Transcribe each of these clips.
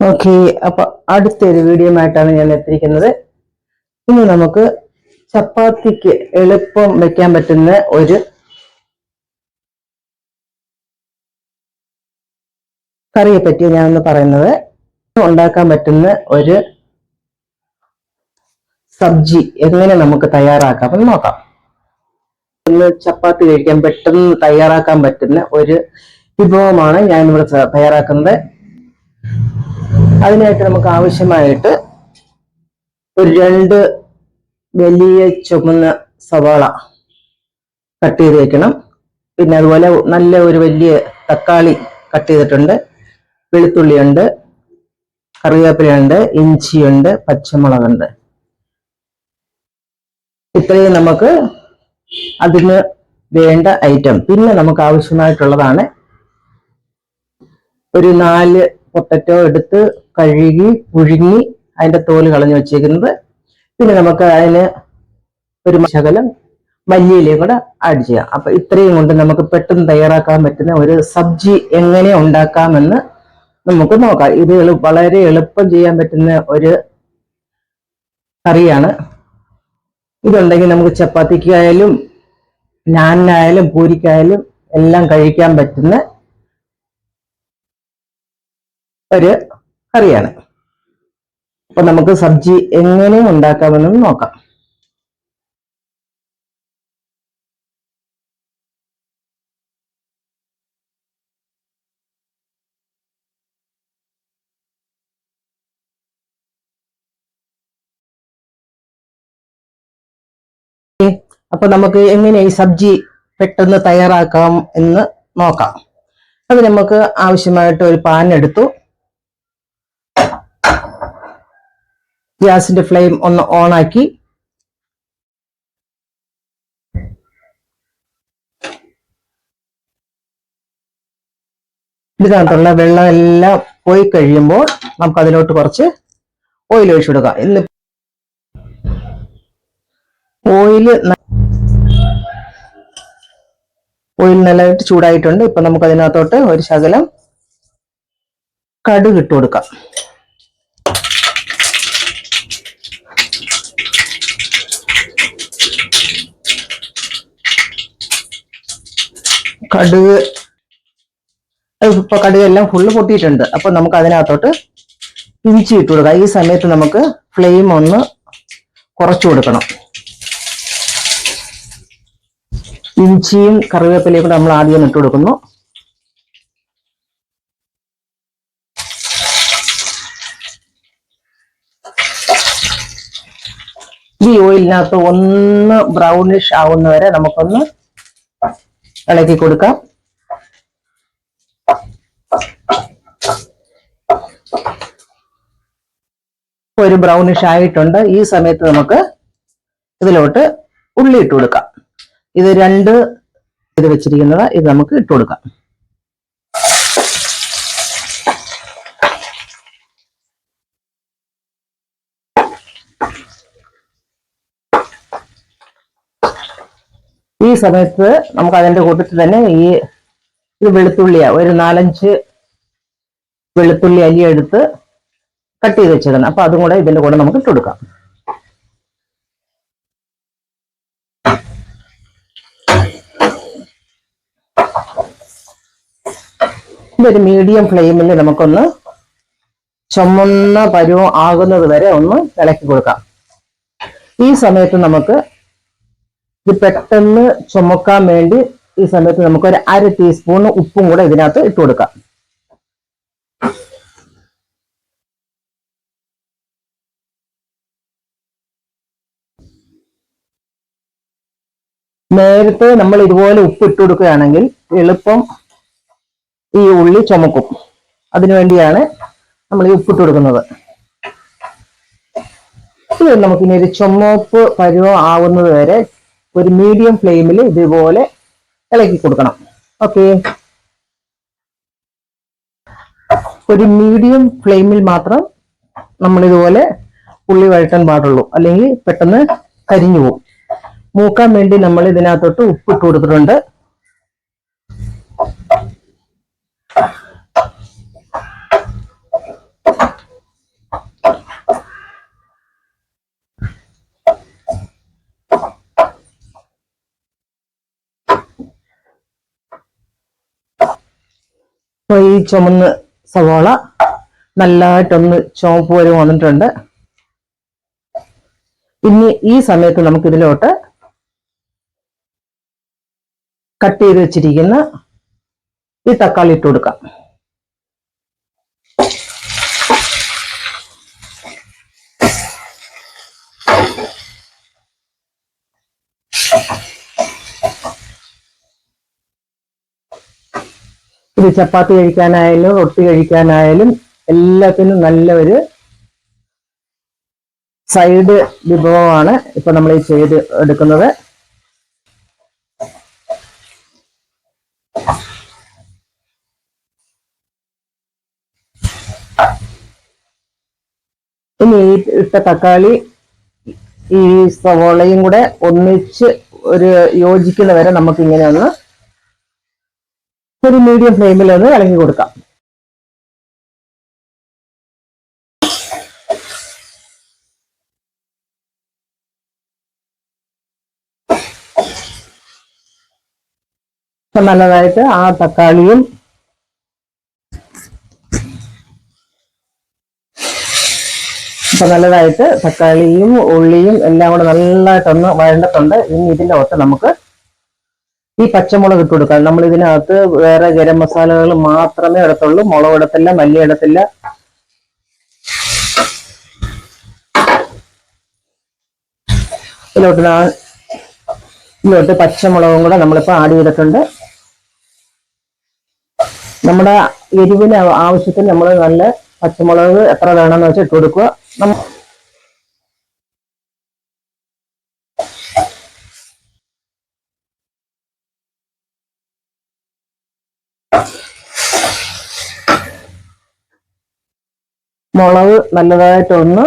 Okay അപ്പൊ അടുത്തൊരു video ആയിട്ടാണ് ഞാൻ എത്തിയിരിക്കുന്നത്. ഇന്ന് നമുക്ക് ചപ്പാത്തിക്ക് എളുപ്പം വെക്കാൻ പറ്റുന്ന ഒരു കറിയെ പറ്റി ഞാനൊന്ന് പറയുന്നത്. ഉണ്ടാക്കാൻ പറ്റുന്ന ഒരു സബ്ജി എങ്ങനെ നമുക്ക് തയ്യാറാക്കാം? എന്ന് നോക്കാം. ഇന്ന് ചപ്പാത്തി കഴിക്കാൻ പെട്ടെന്ന് തയ്യാറാക്കാൻ പറ്റുന്ന ഒരു വിഭവമാണ് ഞാൻ ഇവിടെ തയ്യാറാക്കുന്നത്. അതിനായിട്ട് നമുക്ക് ആവശ്യമായിട്ട് ഒരു രണ്ട് വലിയ ചുമന്ന സവാള കട്ട് ചെയ്ത് വെക്കണം. പിന്നെ അതുപോലെ നല്ല ഒരു വലിയ തക്കാളി കട്ട് ചെയ്തിട്ടുണ്ട്. വെളുത്തുള്ളിയുണ്ട് കറിവേപ്പിലയുണ്ട് ഇഞ്ചിയുണ്ട് പച്ചമുളകുണ്ട്. ഇത്രയും നമുക്ക് അതിന് വേണ്ട ഐറ്റം പിന്നെ നമുക്ക് ആവശ്യമായിട്ടുള്ളതാണ് ഒരു നാല് പൊട്ടറ്റോ എടുത്ത് കഴുകി പുഴുങ്ങി അതിന്റെ തോൽ കളഞ്ഞു വെച്ചിരിക്കുന്നത് പിന്നെ നമുക്ക് അതിന് ഒരു ശകലം മല്ലിയിലയും കൂടെ ആഡ് ചെയ്യാം. അപ്പൊ ഇത്രയും കൊണ്ട് നമുക്ക് പെട്ടെന്ന് തയ്യാറാക്കാൻ പറ്റുന്ന ഒരു സബ്ജി എങ്ങനെ ഉണ്ടാക്കാമെന്ന് നമുക്ക് നോക്കാം. ഇത് വളരെ എളുപ്പം ചെയ്യാൻ പറ്റുന്ന ഒരു കറിയാണ്. ഇതുണ്ടെങ്കിൽ നമുക്ക് ചപ്പാത്തിക്കായാലും നാനിനായാലും പൂരിക്കായാലും എല്ലാം കഴിക്കാൻ പറ്റുന്ന ഒരു കറിയാണ്. അപ്പൊ നമുക്ക് സബ്ജി എങ്ങനെ ഉണ്ടാക്കാമെന്ന് നോക്കാം. അപ്പൊ നമുക്ക് എങ്ങനെ ഈ സബ്ജി പെട്ടെന്ന് തയ്യാറാക്കാം എന്ന് നോക്കാം. അത് നമുക്ക് ആവശ്യമായിട്ട് ഒരു പാൻ എടുത്തു. ഗ്യാസിന്റെ ഫ്ലെയിം ഒന്ന് ഓണാക്കി ഇതിനകത്തുള്ള വെള്ളം എല്ലാം പോയി കഴിയുമ്പോൾ നമുക്ക് അതിലോട്ട് കുറച്ച് ഓയിൽ ഒഴിച്ചു കൊടുക്കാം. ഇന്ന് ഓയിൽ ഓയിൽ നല്ലതായിട്ട് ചൂടായിട്ടുണ്ട്. ഇപ്പൊ നമുക്ക് അതിനകത്തോട്ട് ഒരു ശകലം കടുക് ഇട്ട് കൊടുക്കാം. കടുക് ഇപ്പൊ കടുക് എല്ലാം ഫുള്ള് പൊട്ടിയിട്ടുണ്ട്. അപ്പൊ നമുക്ക് അതിനകത്തോട്ട് ഇഞ്ചി ഇട്ട് കൊടുക്കാം. ഈ സമയത്ത് നമുക്ക് ഫ്ലെയിം ഒന്ന് കുറച്ചു കൊടുക്കണം. ഇഞ്ചിയും കറിവേപ്പിലയും കൂടെ നമ്മൾ ആദ്യം ഇട്ട് കൊടുക്കുന്നു. ഈ ഓയിലിനകത്ത് ഒന്ന് ബ്രൗണിഷ് ആവുന്നവരെ നമുക്കൊന്ന് ഇളക്കി കൊടുക്കാം. ഒരു ബ്രൗണിഷ് ആയിട്ടുണ്ട്. ഈ സമയത്ത് നമുക്ക് ഇതിലോട്ട് ഉള്ളി ഇട്ട് കൊടുക്കാം. ഇത് രണ്ട് ഇത് വെച്ചിരിക്കുന്നത് ഇത് നമുക്ക് ഇട്ട് കൊടുക്കാം. ഈ സമയത്ത് നമുക്ക് അതിന്റെ കൂട്ടത്തിൽ തന്നെ ഈ ഇത് വെളുത്തുള്ളിയാ ഒരു നാലഞ്ച് വെളുത്തുള്ളി അലി എടുത്ത് കട്ട് ചെയ്ത് വെച്ചിടണം അപ്പൊ അതും കൂടെ ഇതിന്റെ കൂടെ നമുക്ക് ഇട്ട് കൊടുക്കാം. ഇതൊരു മീഡിയം ഫ്ലെയിമിൽ നമുക്കൊന്ന് ചുമന്ന പരുവം ആകുന്നത് വരെ ഒന്ന് ഇളക്കി കൊടുക്കാം. ഈ സമയത്ത് നമുക്ക് ഇത് പെട്ടെന്ന് ചുമക്കാൻ വേണ്ടി ഈ സമയത്ത് നമുക്ക് ഒരു അര ടീസ്പൂൺ ഉപ്പും കൂടെ ഇതിനകത്ത് ഇട്ട് കൊടുക്കാം. നേരത്തെ നമ്മൾ ഇതുപോലെ ഉപ്പ് ഇട്ട് കൊടുക്കുകയാണെങ്കിൽ എളുപ്പം ഈ ഉള്ളി ചുമക്കും. അതിനുവേണ്ടിയാണ് നമ്മൾ ഈ ഉപ്പിട്ട് കൊടുക്കുന്നത്. നമുക്കിനി ഒരു ചുമപ്പ് പരുവം ആവുന്നത് വരെ ഒരു മീഡിയം ഫ്ലെയിമിൽ ഇതുപോലെ ഇളക്കി കൊടുക്കണം. ഓക്കെ ഒരു മീഡിയം ഫ്ലെയിമിൽ മാത്രം നമ്മൾ ഇതുപോലെ ഉള്ളി വഴറ്റാൻ പാടുള്ളൂ. അല്ലെങ്കിൽ പെട്ടെന്ന് കരിഞ്ഞു പോകും. മൂക്കാൻ വേണ്ടി നമ്മൾ ഇതിനകത്തോട്ട് ഉപ്പിട്ട് കൊടുത്തിട്ടുണ്ട്. അപ്പൊ ഈ ചുമന്ന് സവോള നല്ലതായിട്ടൊന്ന് ചുവപ്പ് വരെ വന്നിട്ടുണ്ട്. ഇനി ഈ സമയത്ത് നമുക്ക് ഇതിലോട്ട് കട്ട് ചെയ്ത് വെച്ചിരിക്കുന്ന ഈ തക്കാളി ഇട്ട് കൊടുക്കാം. ഇത് ചപ്പാത്തി കഴിക്കാനായാലും റൊട്ടി കഴിക്കാനായാലും എല്ലാത്തിനും നല്ല ഒരു സൈഡ് വിഭവമാണ് ഇപ്പൊ നമ്മൾ ഈ ചെയ്ത് എടുക്കുന്നത്. ഇനി ഈ ഇട്ട തക്കാളി ഈ സവോളയും കൂടെ ഒന്നിച്ച് ഒരു യോജിക്കുന്ന വരെ നമുക്ക് ഇങ്ങനെ ഒന്ന് ഒരു മീഡിയം ഫ്ലെയിമിൽ ഒന്ന് ഇളക്കി കൊടുക്കാം. നല്ലതായിട്ട് ആ തക്കാളിയും അപ്പൊ നല്ലതായിട്ട് തക്കാളിയും ഉള്ളിയും എല്ലാം കൂടെ നല്ലതായിട്ടൊന്ന് വഴണ്ടിട്ടുണ്ട് ഇനി ഇതിന്റെ ഒത്ത് നമുക്ക് ഈ പച്ചമുളക് ഇട്ട് കൊടുക്കാം നമ്മൾ ഇതിനകത്ത് വേറെ ഗരം മസാലകൾ മാത്രമേ ഇടത്തുള്ളൂ. മുളക് ഇടത്തില്ല മല്ലി ഇടത്തില്ല. ഇതിലോട്ട് ഇതിലോട്ട് പച്ചമുളകും കൂടെ നമ്മളിപ്പോ ആഡ് ചെയ്തിട്ടുണ്ട്. നമ്മുടെ എരിവിന് ആവശ്യത്തിന് നമ്മൾ നല്ല പച്ചമുളക് എത്ര വേണമെന്ന് വെച്ചാൽ ഇട്ട് കൊടുക്കുക. മുളക് നല്ലതായിട്ടൊന്ന്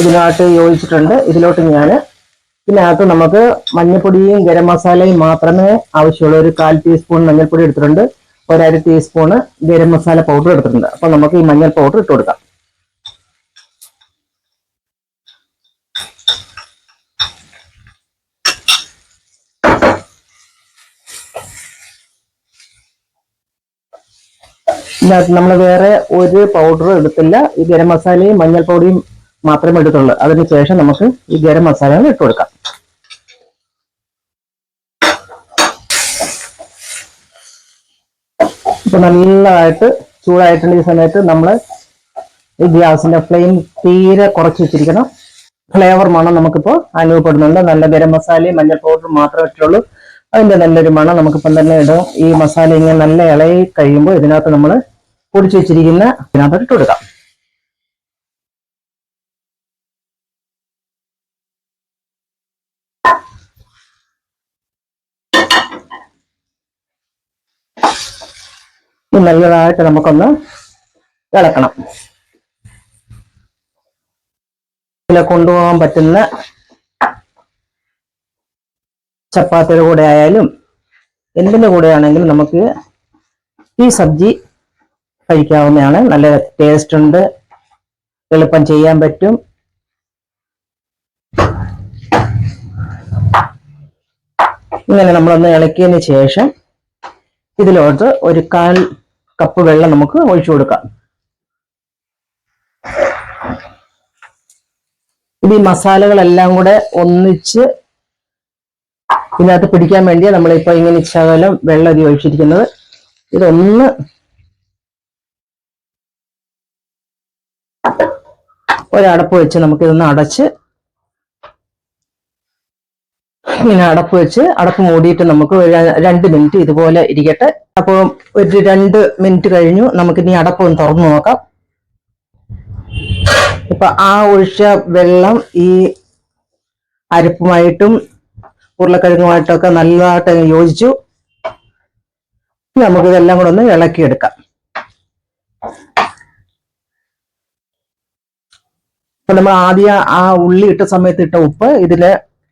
ഇതിനകത്ത് യോജിച്ചിട്ടുണ്ട്. ഇതിലോട്ട് ഞാൻ ഇതിനകത്ത് നമുക്ക് മഞ്ഞൾപ്പൊടിയും ഗരം മസാലയും മാത്രമേ ആവശ്യമുള്ളൂ. ഒരു കാൽ ടീസ്പൂൺ മഞ്ഞൾപ്പൊടി എടുത്തിട്ടുണ്ട്. ഒരര ടീസ്പൂണ് ഗരം മസാല പൗഡർ എടുത്തിട്ടുണ്ട്. അപ്പൊ നമുക്ക് ഈ മഞ്ഞൾ പൗഡർ ഇട്ട് കൊടുക്കാം. ഇതിനകത്ത് നമ്മൾ വേറെ ഒരു പൗഡറും എടുത്തില്ല. ഈ ഗരം മസാലയും മഞ്ഞൾ പൊടിയും മാത്രമേ എടുത്തുള്ളൂ. അതിന് ശേഷം നമുക്ക് ഈ ഗരം മസാല ഇട്ട് കൊടുക്കാം. ഇപ്പൊ നല്ലതായിട്ട് ചൂടായിട്ടുണ്ട് ഈ സമയത്ത് നമ്മൾ ഈ ഗ്യാസിന്റെ ഫ്ലെയിം തീരെ കുറച്ച് വെച്ചിരിക്കണം. ഫ്ലേവർ മണം നമുക്കിപ്പോൾ അനുഭവപ്പെടുന്നുണ്ട്. നല്ല ഗരം മസാലയും മഞ്ഞൾ പൗഡറും മാത്രമേ ഇട്ടുള്ളൂ. അതിന്റെ നല്ലൊരു മണം നമുക്കിപ്പം തന്നെ ഇടും. ഈ മസാല ഇങ്ങനെ നല്ല ഇളകി കഴിയുമ്പോൾ ഇതിനകത്ത് നമ്മൾ പൊടിച്ചു വെച്ചിരിക്കുന്ന അതിനകത്ത് ഇട്ട് കൊടുക്കാം. നല്ലതായിട്ട് നമുക്കൊന്ന് ഇളക്കണം. ഇതിലെ കൊണ്ടുപോകാൻ പറ്റുന്ന ചപ്പാത്തിയുടെ കൂടെ ആയാലും എന്തിന്റെ കൂടെ ആണെങ്കിലും നമുക്ക് ഈ സബ്ജി കഴിക്കാവുന്നതാണ്. നല്ല ടേസ്റ്റ് ഉണ്ട്. എളുപ്പം ചെയ്യാൻ പറ്റും. ഇങ്ങനെ നമ്മളൊന്ന് ഇളക്കിയതിന് ശേഷം ഇതിലോട്ട് ഒരു കാൽ കപ്പ് വെള്ളം നമുക്ക് ഒഴിച്ചു കൊടുക്കാം. ഇത് ഈ മസാലകളെല്ലാം കൂടെ ഒന്നിച്ച് ഇതിനകത്ത് പിടിക്കാൻ വേണ്ടിയാണ് നമ്മളിപ്പോൾ ഇങ്ങനെ ശകലം വെള്ളം അതി ഒഴിച്ചിരിക്കുന്നത്. ഇതൊന്ന് ഒരടപ്പ് വെച്ച് നമുക്കിതൊന്ന് അടച്ച് ഇങ്ങനെ അടപ്പ് വെച്ച് അടപ്പ് മൂടിയിട്ട് നമുക്ക് രണ്ട് മിനിറ്റ് ഇതുപോലെ ഇരിക്കട്ടെ. അപ്പോൾ ഒരു രണ്ട് മിനിറ്റ് കഴിഞ്ഞു. നമുക്ക് ഇനി അടപ്പ് ഒന്ന് തുറന്നു നോക്കാം. ഇപ്പൊ ആ ഒഴിച്ച വെള്ളം ഈ അരപ്പുമായിട്ടും ഉരുളക്കിഴങ്ങുമായിട്ടൊക്കെ നല്ലതായിട്ട് യോജിച്ചു. നമുക്കിതെല്ലാം കൂടെ ഒന്ന് ഇളക്കിയെടുക്കാം. അപ്പൊ നമ്മൾ ആദ്യം ആ ഉള്ളി ഇട്ട സമയത്ത് ഇട്ട ഉപ്പ് ഇതിൽ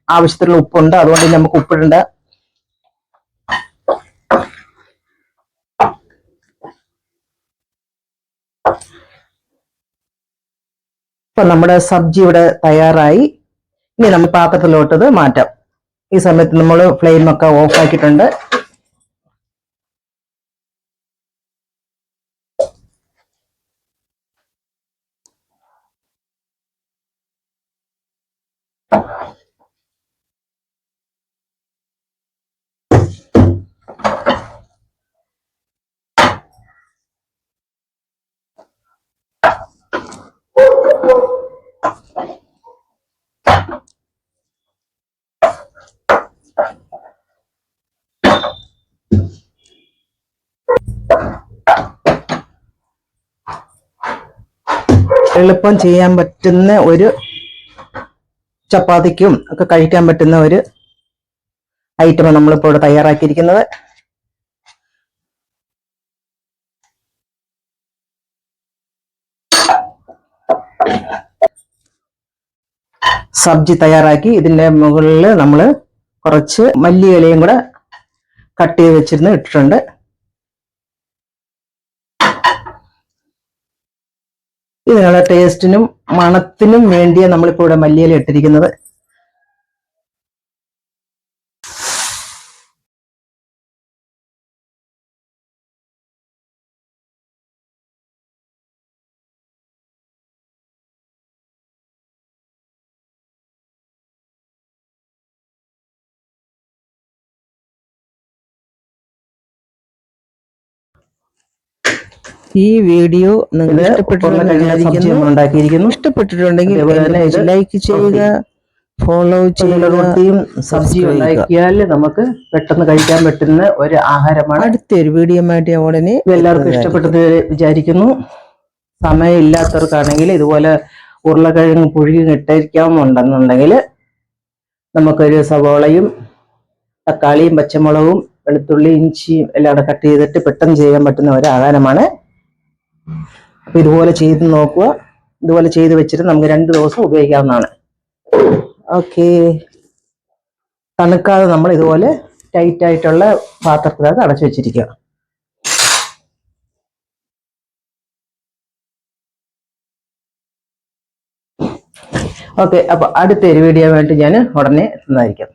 ആവശ്യത്തിലുള്ള ഉപ്പുണ്ട്. അതുകൊണ്ട് നമുക്ക് ഉപ്പിടണ്ട. ഇപ്പൊ നമ്മുടെ സബ്ജി ഇവിടെ തയ്യാറായി. ഇനി നമ്മൾ പാത്രത്തിലോട്ടത് മാറ്റാം. ഈ സമയത്ത് നമ്മൾ ഫ്ലെയിമൊക്കെ ഓഫ് ആക്കിയിട്ടുണ്ട്. എളുപ്പം ചെയ്യാൻ പറ്റുന്ന ഒരു ചപ്പാത്തിക്കും ഒക്കെ കഴിക്കാൻ പറ്റുന്ന ഒരു ഐറ്റമാണ് നമ്മളിപ്പോൾ ഇവിടെ തയ്യാറാക്കിയിരിക്കുന്നത്. സബ്ജി തയ്യാറാക്കി. ഇതിന്റെ മുകളിൽ നമ്മൾ കുറച്ച് മല്ലി ഇലയും കൂടെ കട്ട് ചെയ്ത് വെച്ചിരുന്ന് ഇട്ടിട്ടുണ്ട്. ഇതിനുള്ള ടേസ്റ്റിനും മണത്തിനും വേണ്ടിയാണ് നമ്മളിപ്പോൾ ഇവിടെ മല്ലിയില ഇട്ടിരിക്കുന്നത്. ഈ വീഡിയോ നിങ്ങൾ ഉണ്ടാക്കിയിരിക്കുന്നു. ഇഷ്ടപ്പെട്ടിട്ടുണ്ടെങ്കിൽ ലൈക്ക് ചെയ്യുക ഫോളോ ഇതിലുള്ള ചെയ്യുക. റൊട്ടിയും സബ്ജി. ഉണ്ടാക്കിയാൽ നമുക്ക് പെട്ടെന്ന് കഴിക്കാൻ പറ്റുന്ന ഒരു ആഹാരമാണ് അടുത്തൊരു വീഡിയോ ആയിട്ട് ഉടനെ എല്ലാവർക്കും ഇഷ്ടപ്പെട്ടത് വിചാരിക്കുന്നു. സമയമില്ലാത്തവർക്കാണെങ്കിൽ ഇതുപോലെ ഉരുളക്കിഴങ്ങ് പുഴുകി ഇട്ടിരിക്കാമെന്നുണ്ടെന്നുണ്ടെങ്കിൽ നമുക്കൊരു സവോളയും തക്കാളിയും പച്ചമുളകും വെളുത്തുള്ളി ഇഞ്ചിയും എല്ലാം കൂടെ കട്ട് ചെയ്തിട്ട് പെട്ടെന്ന് ചെയ്യാൻ പറ്റുന്ന ഒരു ആഹാരമാണ് അപ്പൊ ഇതുപോലെ ചെയ്ത് നോക്കുക. ഇതുപോലെ ചെയ്ത് വെച്ചിട്ട് നമുക്ക് രണ്ട് ദിവസം ഉപയോഗിക്കാവുന്നതാണ്. ഓക്കെ. തണുക്കാതെ നമ്മൾ ഇതുപോലെ ടൈറ്റ് ആയിട്ടുള്ള പാത്രത്തിനകത്ത് അടച്ചു വെച്ചിരിക്കുക. ഓക്കെ അപ്പോൾ അടുത്തൊരു വീഡിയോ വേണ്ടി ഞാൻ ഉടനെ എത്തുന്നതായിരിക്കും